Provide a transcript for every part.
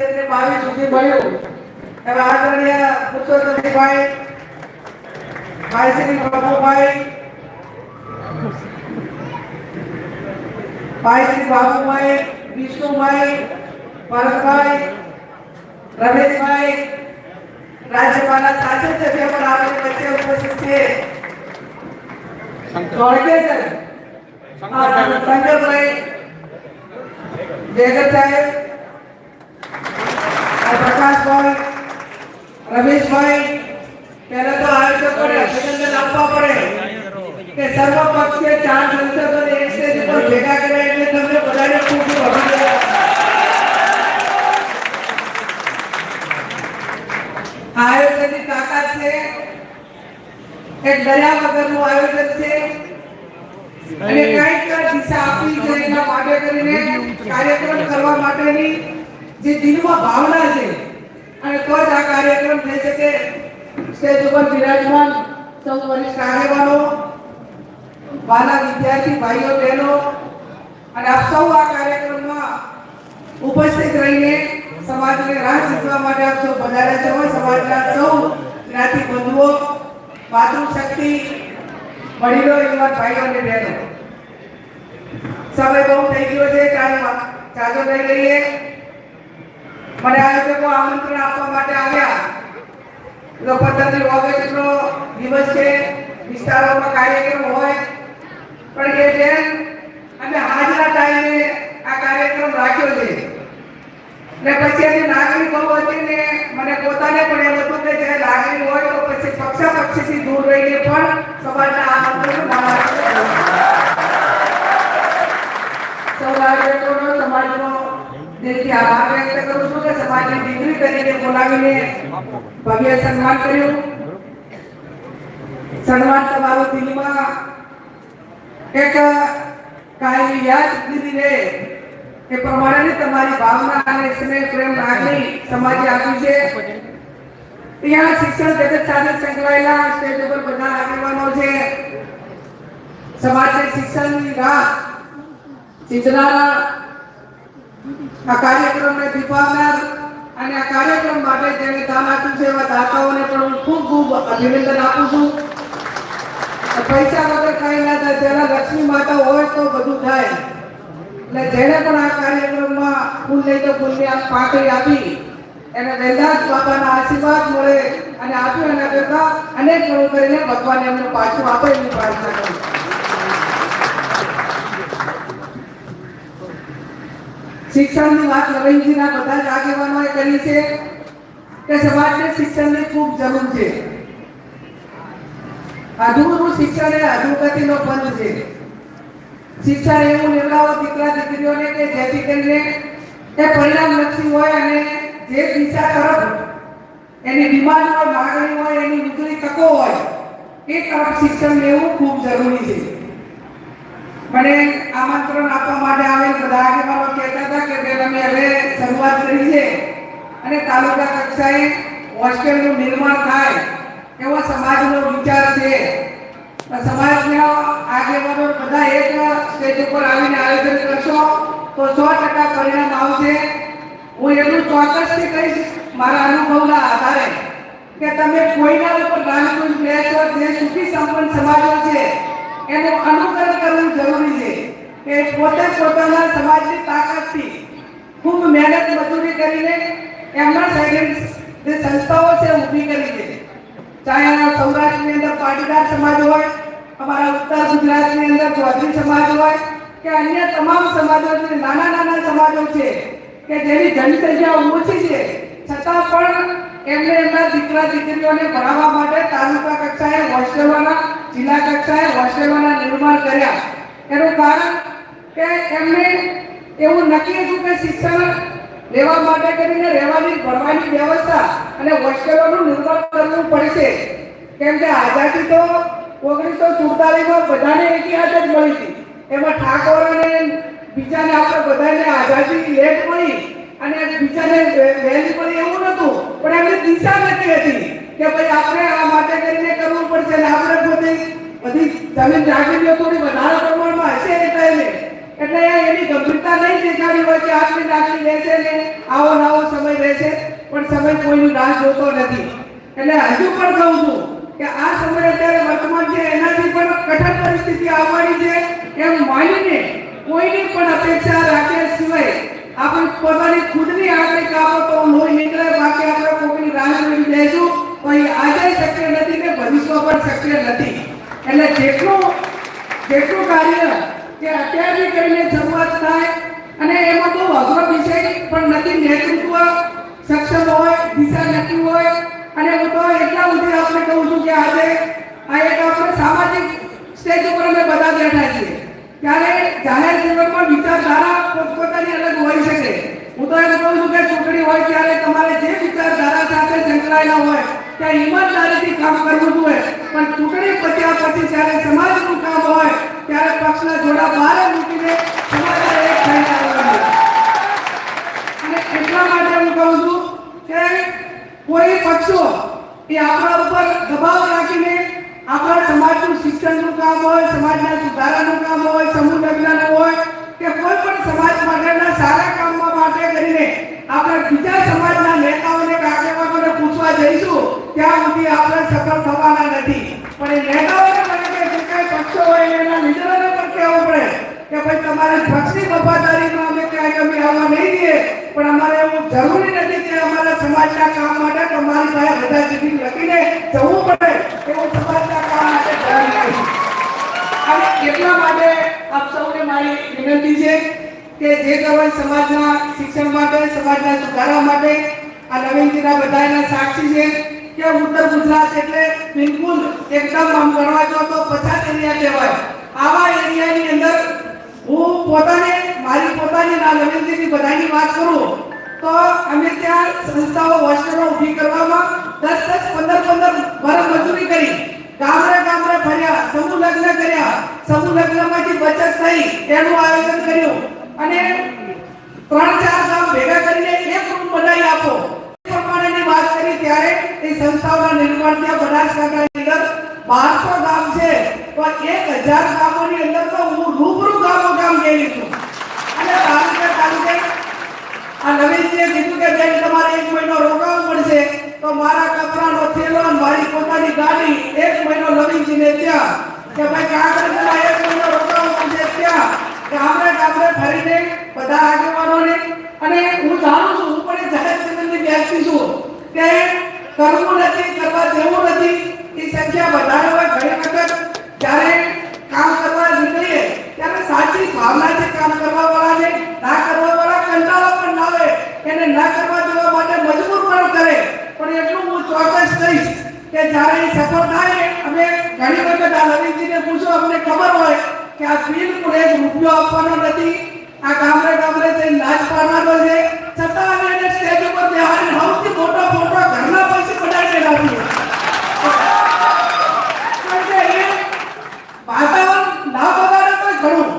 ને બાવીસ સુધી મળ્યું હવે આદરણીય પુરુષોત્તમભાઈ ભાઈ શ્રી બાબુભાઈ ભાઈ શ્રી બાબુભાઈ વિષ્ણુભાઈ ભરતભાઈ રમેશભાઈ રાજ્યપાલના સાચે સભ્ય પણ આપણી વચ્ચે ઉપસ્થિત છે ધોળકેસર શંકરભાઈ જયગર સાહેબ આ પ્રકાશભાઈ, રમેશભાઈ, પહેલા તો આયોજકોને અભિનંદન આપવા પડે કે સર્વ પક્ષીય ચાર સંસદોને એક સ્ટેજ ઉપર ભેગા કર્યા એટલે તમને બધાને ખૂબ ખૂબ અભિનંદન. આયોજનની તાકાત છે. એક દયા વગરનું આયોજન છે. અને કંઈક દિશા આપવી છે એના માટે કરીને કાર્યક્રમ કરવા માટેની જે દિલમાં ભાવના છે અને તો જ આ કાર્યક્રમ થઈ શકે. સ્ટેજ ઉપર બિરાજમાન સૌ વરિષ્ઠ આગેવાનો, વાલા વિદ્યાર્થી ભાઈઓ, બહેનો અને આપ સૌ આ કાર્યક્રમમાં ઉપસ્થિત રહીને સમાજને રાહ ચૂકવા માટે આપ સૌ પધાર્યા છો. સમાજના સૌ જ્ઞાતિ બંધુઓ માતૃશક્તિ વડીલો, યુવાન ભાઈઓ અને બહેનો. સમય બહુ થઈ ગયો છે ચાલો ચાલો લઈ લઈએ મને આયોજકો આમંત્રણ આપવા માટે આવ્યા? તો પંદરમી ઓગસ્ટનો દિવસ છે, વિસ્તારોમાં કાર્યક્રમ હોય. પણ કે બેન અમે હાજરા ટાઈમે આ કાર્યક્રમ રાખ્યો છે. ને પછી એની લાગણી બહુ હતી ને મને પોતાને પણ એમ હતું કે જે લાગણી હોય તો પછી પક્ષા પક્ષીથી દૂર રહીને પણ સમાજના આમંત્રણ સમાજનો દિલથી આભાર વ્યક્ત કરું છું કે સમાજની દીકરી તરીકે બોલાવીને ભવ્ય સન્માન કર્યું. સન્માન તમારું દિલમાં એક કાયમી યાદ દીધી રહે એ પ્રમાણેની તમારી ભાવના અને સ્નેહ, પ્રેમ લાગણી સમાજે આપી છે. અહીંયા શિક્ષણ જગત સાથે સંકળાયેલા સ્ટેજ ઉપર બધા આગેવાનો છે. સમાજને શિક્ષણની રાહ ચીજનારા આ કાર્યક્રમને દીપાવનાર અને આ કાર્યક્રમ માટે જેને દાન આપ્યું છે એવા દાતાઓને પણ હું ખૂબ ખૂબ અભિનંદન આપું છું. પૈસા વગર કઈ ના થાય, જેના લક્ષ્મી માતા હોય તો બધું થાય. એટલે જેને પણ આ કાર્યક્રમમાં ફૂલ નહીં તો ફૂલની આ પાંખડી આપી, એને વેદાંત બાપાના આશીર્વાદ મળે અને આપ્યું એના કરતા અનેક ગણું કરીને ભગવાન એમને પાછું આપે એની પ્રાર્થના કરું શિક્ષણની વાત નવીનજીના બધા જ આગેવાનોએ કરી છે કે સમાજને શિક્ષણની ખૂબ જરૂર છે. અધૂરું શિક્ષણ એ અધુગતિનો પંથ છે. શિક્ષણ એવું નિવડાવો દીકરા, દીકરીઓને કે જેથી કરીને એ પરિણામલક્ષી હોય અને જે દિશા તરફ એની ડિમાન્ડ હોય માગણી હોય, એની વીજળી તકો હોય, એ તરફ શિક્ષણ લેવું ખૂબ જરૂરી છે. મને આમંત્રણ આપવા માટે આવેલ બધા આગેવાનો કહેતા હતા કે બેન, અમે હવે શરૂઆત કરી છે અને તાલુકા કક્ષાએ હોસ્ટેલનું નિર્માણ થાય એવો સમાજનો વિચાર છે. સમાજના આગેવાનો બધા એક સ્ટેજ ઉપર આવીને આયોજન કરશો તો સો ટકા પરિણામ આવશે. હું એટલું ચોક્કસથી કહીશ મારા અનુભવના આધારે કે તમે કોઈના ઉપર નાનકડું પ્લેસ જે સુખી સંપન્ન સમાજો છે. એનું અનુકરણ કરવું જરૂરી છે કે પોતે પોતાના સમાજની તાકાતથી ખૂબ મહેનત મજૂરી કરીને એમના સાઈડ જે સંસ્થાઓ છે ઊભી કરી છે ચાહે આ સૌરાષ્ટ્રની અંદર પાટીદાર સમાજ હોય, અમારા ઉત્તર ગુજરાતની અંદર ચૌધરી સમાજ હોય, કે અન્ય તમામ સમાજો જે નાના નાના સમાજો છે, કે જેની જનસંખ્યા ઓછી છે, છતાં પણ એમને એમના દીકરા દીકરીઓને ભણાવવા માટે તાલુકા કક્ષાએ હોસ્ટેલોના જિલ્લા કક્ષાએ હોસ્ટેલોના નિર્માણ કર્યા. એનું કારણ કે એમને એવું નક્કી હતું કે શિક્ષણ લેવા માટે કરીને રહેવાની ભણવાની વ્યવસ્થા અને હોસ્ટેલોનું નિર્માણ કરવું પડશે. કેમ કે આઝાદી તો ઓગણીસો સુડતાલીસમાં બધાને ઇતિહાસ જ મળી હતી. એમાં ઠાકોર અને બીજાને આપણે બધાને આઝાદી લેટ મળી અને બીજાને વહેલી મળી એવું નહોતું. પણ એમની દિશા નક્કી હતી. કે ભાઈ આપણે આ માટે કરીને કરવું પડશે ને આપણે પોતે બધી જમીન જાગીરીઓ થોડી વધારે પ્રમાણમાં હશે એ ટાઈમે. એટલે એની ગંભીરતા નહીં દેખાડી હોય કે આટલી આટલી લેશે ને આવો નાવો સમય રહેશે, પણ સમય કોઈની રાહ જોતો નથી. એટલે હજુ પણ કહું છું કે આ સમય અત્યારે વર્તમાન છે, એનાથી પણ કઠણ પરિસ્થિતિ આવવાની છે. એમ માનીને કોઈની પણ અપેક્ષા રાખ્યા સિવાય આપણે પોતાની ખુદની આંખે કાપો તો લોહી નીકળે, બાકી આપણે કોઈની રાહ જોઈ બેસું. એ આજે શક્ય નથી કે ભવિષ્યમાં પણ શક્ય નથી. એટલે જેટલું જેટલું કાર્ય કે અત્યારથી કરીને શરૂઆત થાય, અને એમાં બહુ અઘરો વિષય પણ નથી, નેતૃત્વ સક્ષમ હોય, દિશા નક્કી હોય, અને હું તો એટલા સુધી આપણે કહું છું કે આજે આ એક આપણે સામાજિક સ્ટેજ ઉપર અમે બધા બેઠા છીએ. ત્યારે જાહેર જીવનમાં વિચારધારા પોતપોતાની અલગ હોઈ શકે. હું તો એમ કહું છું કે ચૂંટણી હોય ત્યારે તમારે જે વિચારધારા સાથે સંકળાયેલા હોય ત્યાં ઈમાનદારીથી કામ કરવું જોઈએ. પણ ચૂંટણી પત્યા પછી જ્યારે સમાજનું કામ હોય, ત્યારે પક્ષના જોડા બહાર મૂકીને અને એટલા માટે હું કહું છું કે કોઈ પક્ષો એ આપણા ઉપર દબાવ રાખીને આપણા સમાજનું શિક્ષણનું કામ હોય, સમાજના સુધારાનું કામ હોય, સમૂહ લગ્નનું હોય, કે કોઈ પણ સમાજ માટેના સારા કામમાં માટે કરીને આપણે બીજા સમાજના નેતાઓને આગેવાનોને પૂછવા જઈશું ત્યાં સુધી આપણે સફળ થવાના નથી. પણ એ નેતાઓને મને કે જે કાંઈ પક્ષો હોય એના લીડરોને પણ કહેવું પડે કે ભાઈ, તમારે પક્ષની વફાદારીમાં અમે ક્યાંય અમે આવવા નહીં દઈએ પણ અમારે એવું જરૂરી નથી કે અમારા સમાજના કામ માટે તમારી પાસે બધા જીવી લખીને જવું પડે. એવું સમાજના કામ માટે જરૂરી નથી અને એટલા માટે આપ સૌને મારી વિનંતી છે કે જે કહેવાય સમાજના શિક્ષણ માટે, સમાજના સુધારા માટે આ નવીનજીના બધાના સાક્ષી છે. કે ઉત્તર ગુજરાત એટલે બિલકુલ એકદમ આમ ગણવા જો તો પછાત એરિયા કહેવાય. આવા એરિયાની અંદર હું પોતાને, મારી પોતાની ના નવીનજીની બધાની વાત કરું, તો અમે ત્યાં સંસ્થાઓ હોસ્ટેલો ઊભી કરવામાં દસ દસ પંદર પંદર વર્ષ મજૂરી કરી. ગામડે ગામડે ફર્યા, સમૂહ લગ્ન કર્યા. સમૂહ લગ્નમાંથી બચત થઈ, એનું આયોજન કર્યું. અને ત્રણ ચાર ગામ ભેગા કરીને એક રૂમ બનાવી આપો. વાત કરી ત્યારે એ સંસ્થાઓના નિર્માણ ત્યાં બનાસકાંઠાની અંદર બારસો ગામ છે. પણ એક હજાર ગામોની અંદર તો હું રૂબરૂ ગામો ગામ ગયેલી છું. અને તાલુકે તાલુકે આ નવીનજીએ કીધું કે બેન, તમારે એક મહિનો રોકાવું પડશે તો મારા કપરાનો થેલો મારી પોતાની ગાડી એક મહિનો નવીનજીને ત્યાં. કે ભાઈ કાગળ એક મહિનો રોકાવું પડશે ત્યાં ગામડે ગામડે ફરીને બધા આગેવાનોને અને હું જાણું છું હું પણ એક જાહેર જીવનની વ્યક્તિ છું કે કરવું નથી કરવા જેવું નથી એ સંખ્યા વધારે હોય ઘણી વખત જ્યારે કામ કરવા નીકળીએ ત્યારે સાચી ભાવનાથી કામ કરવા વાળાને ના કરવા વાળા કંટાળો પણ ના આવે એને ના કરવા દેવા માટે મજબૂર પણ કરે પણ એટલું હું ચોક્કસ કહીશ કે જ્યારે એ સફળ થાય અમે ઘણી વખત આ નવીનજીને પૂછો અમને ખબર હોય કે આ બિલકુલ એક રૂપિયો આપવાનો નથી, આ ગામડે ગામડે જઈને લાજ પાડવાનો છે. છતાં એને સ્ટેજ ઉપર બેહાડીને સૌથી મોટો ફોટો ઘરના પૈસે બનાવીને લાવીએ વાતાવરણ ના બગાડે તો ઘણું.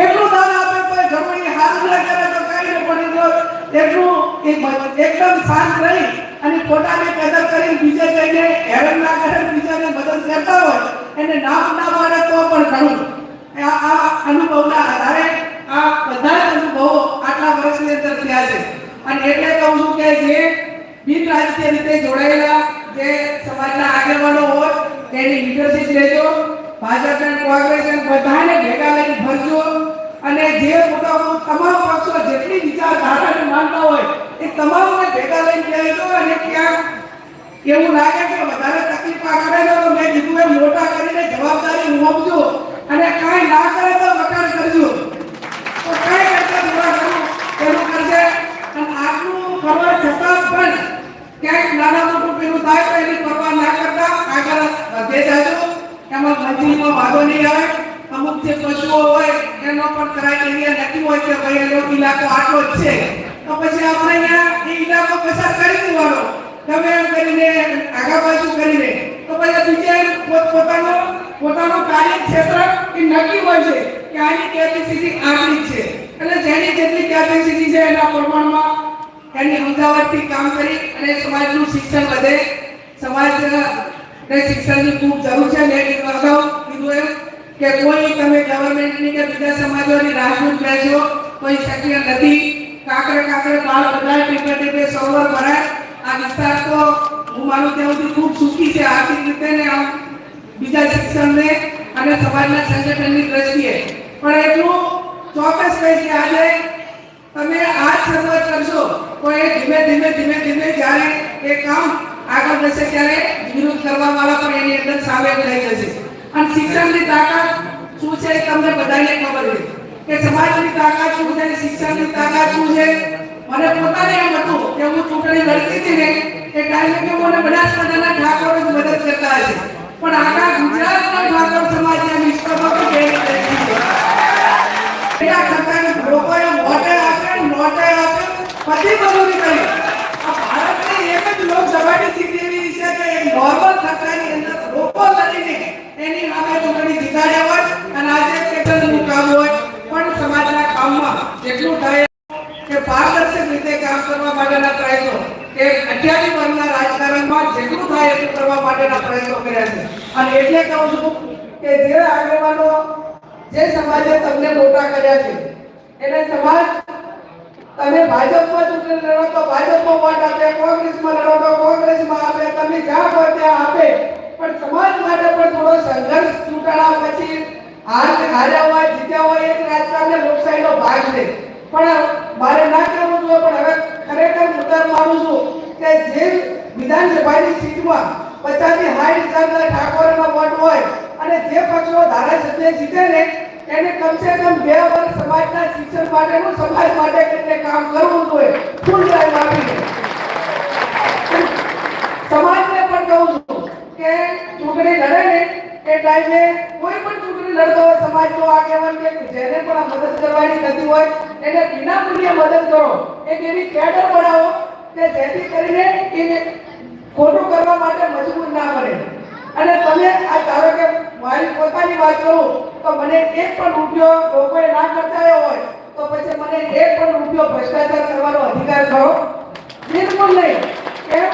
એટલું દાન આપે તો ઘણું. હારું ના કરે તો કઈ ન પડી એટલું એકદમ શાંત રહી. અને પોતાને કદર કરી બીજે જઈને હેરાન ના કરે, બીજાને મદદ કરતા હોય, એને નામ ના પાડે તો પણ ઘણું. આ અનુભવના આધારે આ બધા અનુભવો આટલા વર્ષની અંદર થયા છે. અને એટલે કહું છું કે જે બિન રાજકીય રીતે જોડાયેલા જે સમાજના આગેવાનો હોય, તેની લીડરશીપ લેજો. ભાજપ અને કોંગ્રેસ બધાને ભેગા લઈને ભરજો. અને જે મોટા તમામ પક્ષો જેટલી વિચારધારાને માનતા હોય એ તમામને ભેગા લઈને બેસજો અને ક્યાંક એવું લાગે કે વધારે તકલીફ આ તો મેં કીધું મોટા કરીને જવાબદારી ઉમાવજો અને કાંઈ ના કરે તો વખાણ કરજો તો કાંઈ કરતા થોડા ઘણું એનું કરશે અને આટલું કરવા છતાં પણ ક્યાંક નાના મોટું પેલું થાય તો એની પરવા ના કરતા આગળ વધે જાજો એમાં મંજૂરીમાં વાંધો નહીં આવે અમુક જે પશુઓ હોય એનો પણ ક્રાઇટેરિયા નક્કી હોય કે ભાઈ એનો ઇલાકો આટલો જ છે તો પછી આપણે અહીંયા એ ઇલાકો પસાર કરી દેવાનો ગમે એમ કરીને આગા પાછું કરીને તો પછી બીજે પોત પોતાનો પોતાનું કાર્યક્ષેત્ર એ નક્કી હોય છે કે આની કેપેસિટી આટલી છે. એટલે જેની જેટલી કેપેસિટી છે એના પ્રમાણમાં એની અમદાવાદથી કામ કરી અને સમાજનું શિક્ષણ વધે. સમાજ ને શિક્ષણની ખૂબ જરૂર છે. મેં અગાઉ, કીધું એમ કે કોઈ તમે ગવર્મેન્ટની કે બીજા સમાજોની રાજદૂત બેસો, કોઈ શક્ય નથી. કાકરે કાકરે બાળ બધા ટીપે ટીપે સરોવર ભરાય. આ વિસ્તાર તો હું માનું ત્યાં સુધી ખૂબ સુખી છે આર્થિક રીતે ને આમ બીજા શિક્ષણને અને સમાજના સંગઠનની દ્રષ્ટિએ. પણ એટલું ચોક્કસ કહીશ કે આજે તમે આ જ શરૂઆત કરશો, તો એ ધીમે ધીમે ધીમે ધીમે જ્યારે એ કામ આગળ જશે ત્યારે વિરોધ કરવા વાળા પણ એની અંદર સામે થઈ જશે. અને શિક્ષણની તાકાત શું છે તમને બધાને ખબર છે. કે સમાજની તાકાત શું છે, શિક્ષણની તાકાત શું છે? મને પોતાને એમ હતું કે હું ચૂંટણી લડતી હતી ને, એ ટાઈમે કે મને બનાસકાંઠાના ઠાકોરો જ મદદ કરતા હશે. પણ આખા ગુજરાતના ઠાકોર સમાજના વિશ્વમાં પણ એટલા ખર્ચાને લોકોએ મોટે આપે, નોટે આપે પછી કરી આ ભારતની એક જ લોકસભાની સીટ એવી છે કે એક નોર્મલ ખર્ચાની અંદર લોકો લડીને એની સામે ચૂંટણી જીતાડ્યા હોય અને આજે કેટલું કામ હોય. પણ સમાજના કામમાં જેટલું થાય કે પારદર્શક રીતે કામ કરવા માટેના પ્રયત્નો, કે અઠ્યાવીસ વર્ષના રાજકારણમાં જેટલું થાય એટલું કરવા માટેના પ્રયત્નો કર્યા છે. અને એટલે કહું છું કે જે આગેવાનો જે સમાજે તમને મોટા કર્યા છે એટલે સમાજ, તમે ભાજપમાં ચૂંટણી લડો તો ભાજપમાં વોટ આપે, કોંગ્રેસમાં લડો તો કોંગ્રેસમાં આપે, તમે જ્યાં હોય ત્યાં આપે. પણ સમાજ માટે પણ થોડો સંઘર્ષ ચૂંટણા પછી હાર હાર્યા હોય, જીત્યા હોય, એક રાજકારણને લોકશાહીનો ભાગ છે. પણ મારે ના કહેવું જોઈએ, પણ હવે ખરેખર મુદ્દા માનું છું કે જે વિધાનસભાની સીટમાં પચાસથી સાઠ હજારના ઠાકોરના વોટ હોય અને જે પક્ષો ધારાસભ્ય જીતે ને, એને કમસે કમ બે વર્ષ સમાજના શિક્ષણ માટેનું સમાજ માટે કેટલે કામ કરવું જોઈએ. ફૂલ ટાઈમ આપીને. સમાજને પણ કહું છું કે ચૂંટણી લડે ને, એ ટાઈમે કોઈ પણ ચૂંટણી લડતો હોય, સમાજનો આગેવાન કે જેને પણ આ મદદ કરવાની થતી હોય, એને વિના મૂલ્યે મદદ કરો. એક એવી કેડર બનાવો કે જેથી કરીને એને ખોટું કરવા માટે મજબૂર ના બને. અને તમે આ ધારો કે મારી પોતાની વાત કરું, તો મને એક પણ રૂપિયો લોકોએ ના ખર્ચાયો હોય, તો પછી મને એક પણ રૂપિયો ભ્રષ્ટાચાર કરવાનો અધિકાર ખરો બિલકુલ નહીં. કેમ?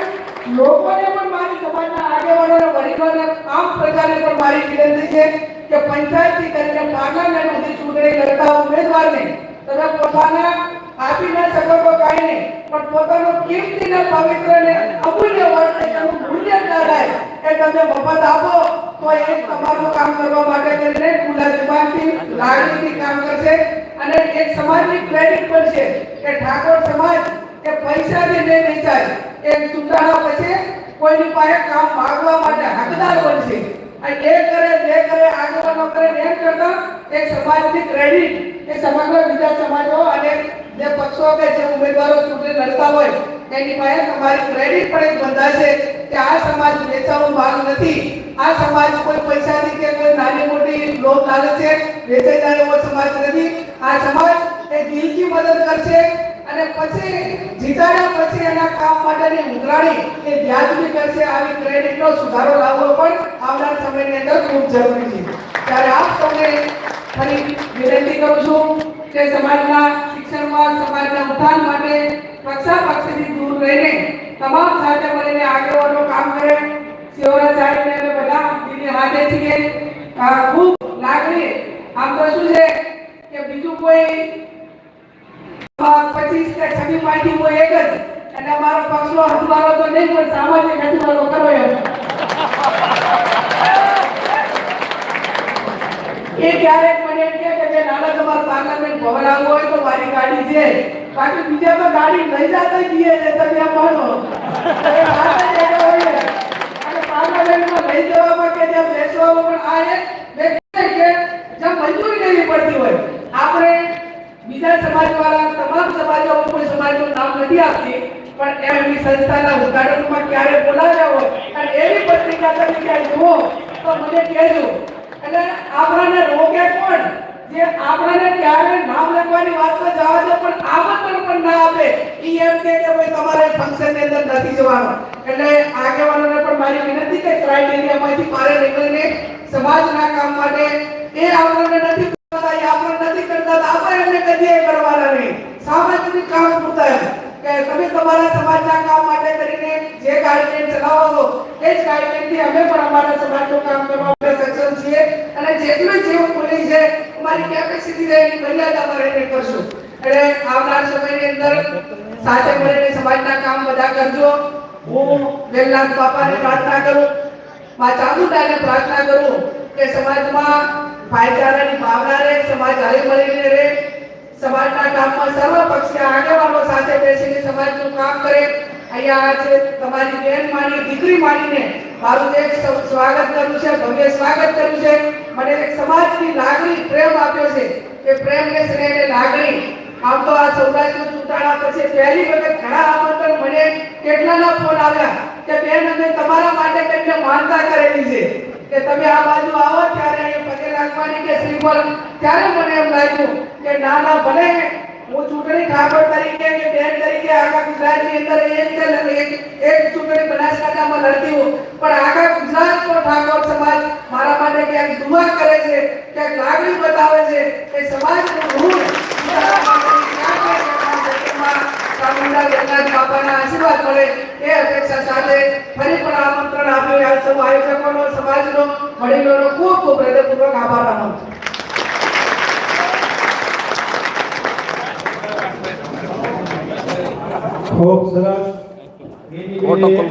લોકોને પણ મારી સમાજના આગેવાનોને, વડીલોને આમ પ્રજાને પણ મારી વિનંતી છે કે પંચાયતથી કરીને પાર્લામેન્ટ સુધી ચૂંટણી લડતા ઉમેદવારને તમે પોતાના આપી ના શકો તો કાંઈ નહીં. પણ પોતાનો કિંમતી ને પવિત્ર ને અમૂલ્ય વોટ એનું મૂલ્ય ના થાય એ તમે મફત આપો, તો એ તમારું કામ કરવા માટે કરીને ખુલ્લા જુબાનથી લાગણીથી કામ કરશે. અને એક સમાજની ક્રેડિટ પણ છે કે ઠાકોર સમાજ કે પૈસાથી નહીં વેચાય, એ ચૂંટાણા પછી કોઈની પાસે કામ માગવા માટે હકદાર બનશે અને એ કરે બે કરે આગળ ન કરે, એમ કરતા એક સમાજની ક્રેડિટ એ સમગ્ર બીજા સમાજો અને જે પક્ષો કે જે ઉમેદવારો ચૂંટણી લડતા હોય, એની પાસે તમારી ક્રેડિટ પણ એક બંધાશે કે આ સમાજ વેચાવાનો ભાગ નથી. આ સમાજ કોઈ પૈસાથી કે કોઈ નાની મોટી લોભ લાલચે વેચાઈ જાય એવો સમાજ નથી. આ સમાજ એ દિલથી મદદ કરશે અને પછી જીતાડ્યા પછી એના કામ માટેની ઉઘરાણી એ વ્યાજબી કરશે. આવી ક્રેડિટનો સુધારો લાવવો પણ આવનાર સમયની અંદર ખૂબ જરૂરી છે. ત્યારે આપ સૌને ફરી વિનંતી કરું છું કે સમાજના શિક્ષણમાં, સમાજના ઉત્થાન માટે પક્ષા પક્ષથી દૂર રહીને તમામ સાથે મળીને આગેવાનો કામ કરે. શિવરાજ સાહેબને અમે બધા દિલ્હી હાથે છીએ. ખૂબ લાગણી આમ તો શું છે કે બીજું કોઈ પચીસ કે છવ્વીસ પાર્ટી હોય એક જ, અને અમારો પક્ષનો હથવારો તો નહીં, પણ સામાજિક હથવારો કરો એમ. એ ક્યારેક મને એમ કહે કે બેન આને તમારે પાર્લામેન્ટ ભવન આવવું હોય તો મારી ગાડી છે. બાકી બીજા તો ગાડી લઈ જાતે જઈએ એટલે તમે આ માનો પાર્લામેન્ટમાં લઈ જવામાં કે ત્યાં બેસવામાં પણ આ એક કે જ્યાં મંજૂરી લેવી પડતી હોય. આપણે બીજા સમાજવાળા, તમામ સમાજો કોઈ સમાજનું નામ નથી આપતી, પણ એમની સંસ્થાના ઉદાહરણમાં ક્યારે બોલાવ્યા હોય અને એવી પત્રિકા તમે ક્યારે જુઓ તો મને કહેજો. એટલે આપણાને રોકે કોણ? જે આપણાને ક્યારે નામ લખવાની વાત તો જવા દે, પણ આમંત્રણ પણ ના આપે. ઈ એમ કે કે ભાઈ તમારે ફંક્શનની અંદર નથી જવાનું. એટલે આગેવાનોને પણ મારી વિનંતી કે ક્રાઇટેરિયામાંથી મારે નીકળીને સમાજના કામ માટે એ આપણને નથી કરતા એ આપણને નથી કરતા આપણે એમને કદીએ કરવાના નહીં. સામાજિક કામ પૂરતા કે તમે તમારા સમાજના કામ માટે કરીને જે ગાઈડલાઈન ચલાવો છો એ જ ગાઈડલાઈનથી અમે પણ અમારા સમાજનું કામ કરવા માટે સક્ષમ છીએ. અને જેટલું જેવું પોલીસ છે, અમારી કેપેસિટી છે એની મર્યાદામાં રહીને કરશું. એટલે આવનાર સમયની અંદર સાથે મળીને સમાજના કામ બધા કરજો. હું વેલનાથ બાપાને પ્રાર્થના કરું. માં ચામુંડાને પ્રાર્થના કરું કે સમાજમાં ભાઈચારાની ભાવના રહે, સમાજ હળી મળીને રહે. સમાજના કામમાં સર્વ પક્ષીય આગેવાનો સાથે બેસીને સમાજનું કામ કરે. અહીંયા આજે તમારી બેન માની, દીકરી માનીને મારું એક સ્વાગત કર્યું છે, ભવ્ય સ્વાગત કર્યું છે. મને એક સમાજની લાગણી પ્રેમ આપ્યો છે કે પ્રેમ ને સ્નેહ લાગણી આમ તો આ સૌરાષ્ટ્ર ચૂંટાણા પછી પહેલી વખત ઘણા આમંત્રણ મને કેટલાના ફોન આવ્યા કે બેન અમે તમારા માટે કંઈક માનતા કરેલી છે. કે તમે આ બાજુ આવો ત્યારે અહીંયા પગે લાગવાની કે શ્રીફળ? ત્યારે મને એમ લાગ્યું કે ના ના ભલે, હું ચૂંટણી ઠાકોર તરીકે કે બેન તરીકે આખા ગુજરાતની અંદર એક એક ચૂંટણી બનાસકાંઠામાં લડતી હું પણ આખા ગુજરાતનો ઠાકોર સમાજ મારા માટે ક્યાંક દુઆ કરે છે, ક્યાંક લાગણી બતાવે છે કે સમાજનું ઋણ ચામુંડા વેલનાથ બાપાના આશીર્વાદ મળે એ અપેક્ષા સાથે ફરી પણ આમંત્રણ આપ્યું આ સૌ આયોજકોનો સમાજનો વડીલોનો ખૂબ ખૂબ હૃદયપૂર્વક આભાર માનું છું. ખૂબ સરસ.